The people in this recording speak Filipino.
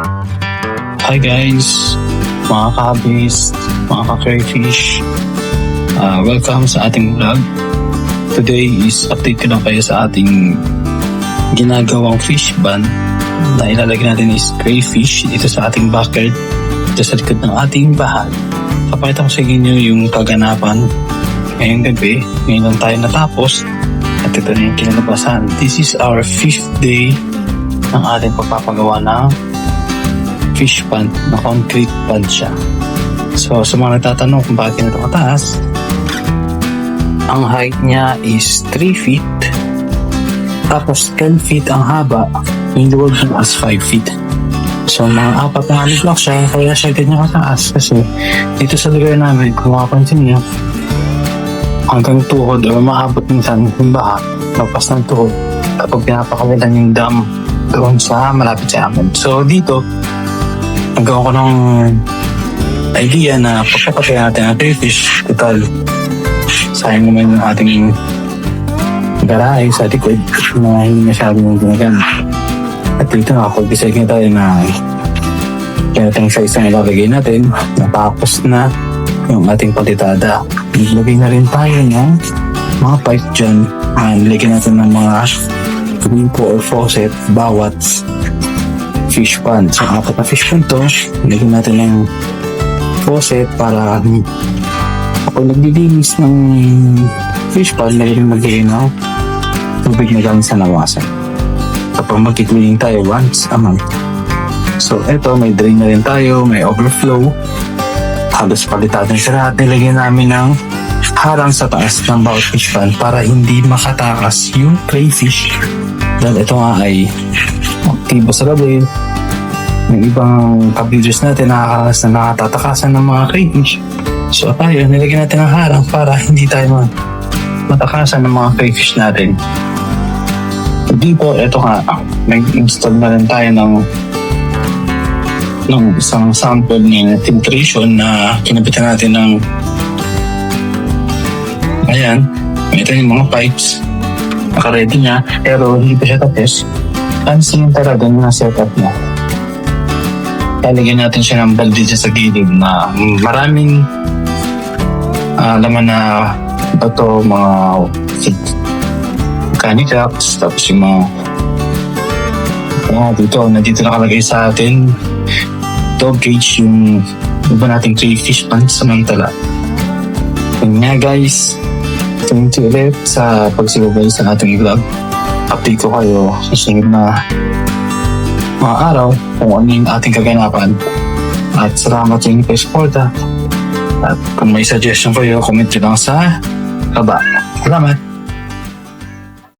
Hi guys, mga kabis, mga ka-crayfish. Ah, welcome sa ating vlog. Today is update ko lang kayo sa ating ginagawang fish ban na ilalagay natin is crayfish dito sa ating backyard dito sa likod ng ating bahay. Papakita ko sa inyo yung kaganapan ngayong gabi. Ngayon lang tayo natapos at ito na yung kinalabasan. This is our fifth day ng ating pagpapagawa ng fish pond na concrete pond siya. So, sa mga nagtatanong kung bakit ito kataas, ang height niya is 3 feet. Tapos 10 feet ang haba. Yung luwag niya is 5 feet. So, mga apat na block siya, kaya siya ganyan kataas. Kasi dito sa lugar namin, kung makapansin niyo, hanggang tuhod o maabot minsan yung baha, magpas ng tuhod kapag pinapakawalan yung dam doon sa malapit sa amin. So, dito, nagawa ko ng idea na pagkapatay natin ang crayfish, total, sayang naman yung ating garahe sa likod na hindi masyadong ginagamit. At dito nakapag-decide na tayo na ganitong size na ilalagay natin. Natapos na yung ating palitada. Naglagay na rin tayo ng mga pipe dyan. Uh, nilagyan natin ng mga gripo or faucet bawat fish pond. So, apat na fish pond to. Nilagyan natin ng faucet para kapag naglilinis ng fish pond, nagiging magbigay ng tubig na galing sa nawasan. Kapag magkikleaning tayo once a month. So, eto, may drain na rin tayo, may overflow. Halos palitatan sa lahat. Nilagyan namin ng harang sa taas ng bawat fish pond para hindi makatakas yung crayfish. Dahil ito nga ay aktibo sa gabi. Yung ibang kabidros natin nakakalas na nakatatakasan ng mga crayfish. So tayo, nilagyan natin ng harang para hindi tayo ma- matakasan ng mga crayfish natin. Dito, ito nga, nag-install na rin tayo ng ng isang sample ng filtration na kinabitan natin ng ayan, ito yung mga pipes naka-ready niya pero hindi pa siya tapos pansin talaga yung setup niya lalagyan natin siya ng balde sa gilid na maraming ah, laman na bato, mga rocks, tapos yung mga ah, dito, nandito nakalagay sa atin dog cage yung iba nating crayfish pants samantala. Yun nga guys, thank you ulit sa pagsibabay sa ating vlog. Update ko kayo sa sunod na mga araw kung ano yung ating kaganapan. At salamat sa inyong pa-suporta. At kung may suggestion kayo, comment nyo lang sa baba. Salamat!